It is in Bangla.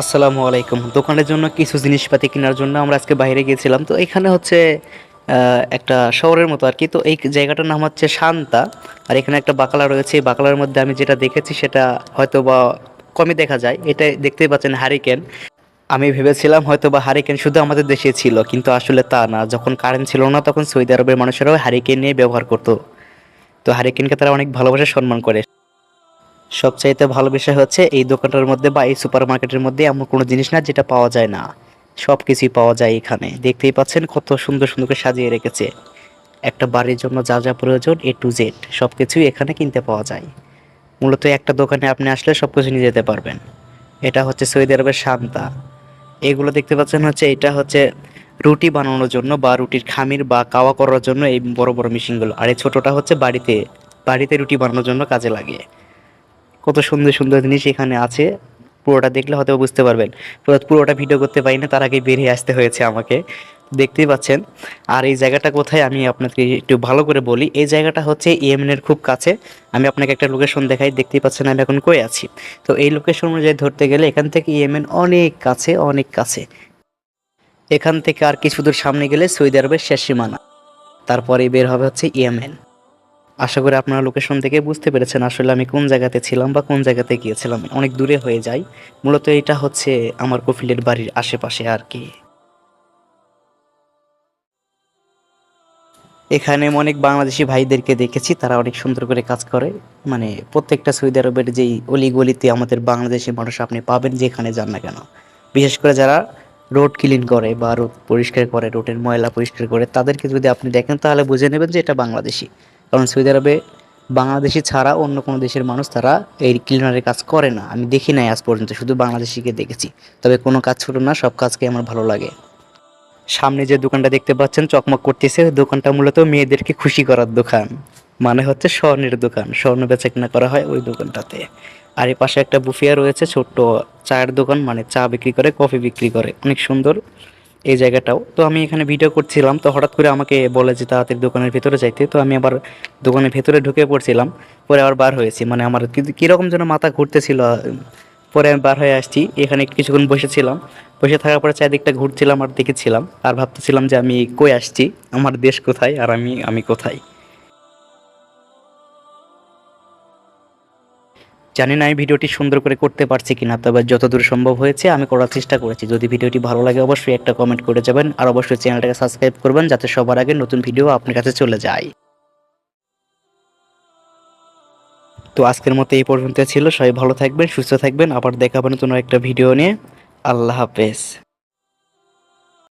আসসালামু আলাইকুম। দোকানের জন্য কিছু জিনিসপাতি কেনার জন্য আমরা আজকে বাইরে গিয়েছিলাম। তো এখানে হচ্ছে একটা শহরের মতো আর কি তো এই জায়গাটার নাম হচ্ছে শান্তা। আর এখানে একটা বাকালা রয়েছে। এই বাকালার মধ্যে আমি যেটা দেখেছি, সেটা হয়তো বা কমই দেখা যায়। এটা দেখতেই পাচ্ছেন হারিকেন। আমি ভেবেছিলাম হয়তো বা হারিকেন শুধু আমাদের দেশে ছিল, কিন্তু আসলে তা না। যখন কারেন্ট ছিল না, তখন সৌদি আরবের মানুষেরাও হারিকেন নিয়ে ব্যবহার করতো। তো হারিকেনকে তারা অনেক ভালোবাসে, সম্মান করে। সবচাইতে ভালো বিষয় হচ্ছে এই দোকানটার মধ্যে বা এই সুপার মার্কেটের মধ্যে এমন কোনো জিনিস না যেটা পাওয়া যায় না। সব কিছুই পাওয়া যায় এখানে। দেখতেই পাচ্ছেন কত সুন্দর সুন্দর করে সাজিয়ে রেখেছে। একটা বাড়ির জন্য যা যা প্রয়োজন এ টু জেড সব কিছুই এখানে কিনতে পাওয়া যায়। মূলত একটা দোকানে আপনি আসলে সব কিছু নিয়ে যেতে পারবেন। এটা হচ্ছে সৌদি আরবের শান্তা। এগুলো দেখতে পাচ্ছেন হচ্ছে এটা হচ্ছে রুটি বানানোর জন্য বা রুটির খামির বা কাওয়া করার জন্য এই বড় বড় মেশিনগুলো। আর এই ছোটোটা হচ্ছে বাড়িতে বাড়িতে রুটি বানানোর জন্য কাজে লাগে। কত সুন্দর সুন্দর জিনিস এখানে আছে। পুরোটা দেখলে হয়তো বুঝতে পারবেন। পুরোটা ভিডিও করতে পারি না, তার আগে বেরিয়ে আসতে হয়েছে আমাকে। দেখতেই পাচ্ছেন। আর এই জায়গাটা কোথায় আমি আপনাকে একটু ভালো করে বলি। এই জায়গাটা হচ্ছে ইয়েমেনের খুব কাছে। আমি আপনাকে একটা লোকেশন দেখাই। দেখতেই পাচ্ছেন আমি এখন কই আছি। তো এই লোকেশন অনুযায়ী ধরতে গেলে এখান থেকে ইয়েমেন অনেক কাছে অনেক কাছে। এখান থেকে আর কিছু দূর সামনে গেলে সৌদি আরবের শেষ সীমানা। তারপরে বের হবে হচ্ছে ইয়েমেন। আশা করি আপনারা লোকেশন থেকে বুঝতে পেরেছেন আসলে আমি কোন জায়গাতে ছিলাম বা কোন জায়গাতে গিয়েছিলাম। অনেক দূরে হয়ে যায়। মূলত এটা হচ্ছে আমার কফিলের বাড়ির আশেপাশে আর কি। এখানে অনেক বাংলাদেশি ভাইদেরকে দেখেছি, তারা অনেক সুন্দর করে কাজ করে। মানে প্রত্যেকটা সৌদি আরবের যেই অলিগলিতে আমাদের বাংলাদেশি মানুষ আপনি পাবেন যেখানে যান না কেন। বিশেষ করে যারা রোড ক্লিন করে বা রোড পরিষ্কার করে, রোডের ময়লা পরিষ্কার করে, তাদেরকে যদি আপনি দেখেন তাহলে বুঝে নেবেন যে এটা বাংলাদেশি। কারণ সৌদি আরবে বাংলাদেশি ছাড়া অন্য কোনো দেশের মানুষ তারা এই ক্লিনারের কাজ করে না। আমি দেখি নাই আজ পর্যন্ত, শুধু বাংলাদেশিকে দেখেছি। তবে কোনো কাজ ছোট না, সব কাজকে আমার ভালো লাগে। সামনে যে দোকানটা দেখতে পাচ্ছেন, চকমক করতেছে। দোকানটা মূলত মেয়েদেরকে খুশি করার দোকান। মানে হচ্ছে স্বর্ণের দোকান। স্বর্ণ বেচা কেনা করা হয় ওই দোকানটাতে। আর এই পাশে একটা বুফিয়া রয়েছে, ছোট্ট চায়ের দোকান মানে চা বিক্রি করে, কফি বিক্রি করে। অনেক সুন্দর। এই জায়গাটাও। তো আমি এখানে ভিডিও করছিলাম, তো হঠাৎ করে আমাকে বলে যে তাড়াতাড়ি দোকানের ভেতরে যাইতে। তো আমি আবার দোকানের ভেতরে ঢুকে পড়ছিলাম, পরে আবার বার হয়েছি। মানে আমার কীরকম যেন মাথা ঘুরতেছিল, পরে আমি বার হয়ে আসছি। এখানে কিছুক্ষণ বসেছিলাম। বসে থাকার পরে চারিদিকটা ঘুরছিলাম আর দেখেছিলাম। আর ভাবতেছিলাম যে আমি কই আসছি, আমার দেশ কোথায়, আর আমি আমি কোথায়? জানি না আমি ভিডিওটি সুন্দর করে করতে পারছি কিনা, তবে যতদূর সম্ভব হয়েছে আমি করার চেষ্টা করেছি। যদি ভিডিওটি ভালো লাগে অবশ্যই একটা কমেন্ট করে যাবেন, আর অবশ্যই চ্যানেলটাকে সাবস্ক্রাইব করবেন যাতে সবার আগে নতুন ভিডিও আপনার কাছে চলে যায়। তো আজকের মতো এই পর্যন্ত ছিল, সবাই ভালো থাকবেন, সুস্থ থাকবেন, আবার দেখাবেন নতুন একটা ভিডিও নিয়ে। আল্লাহ হাফেজ।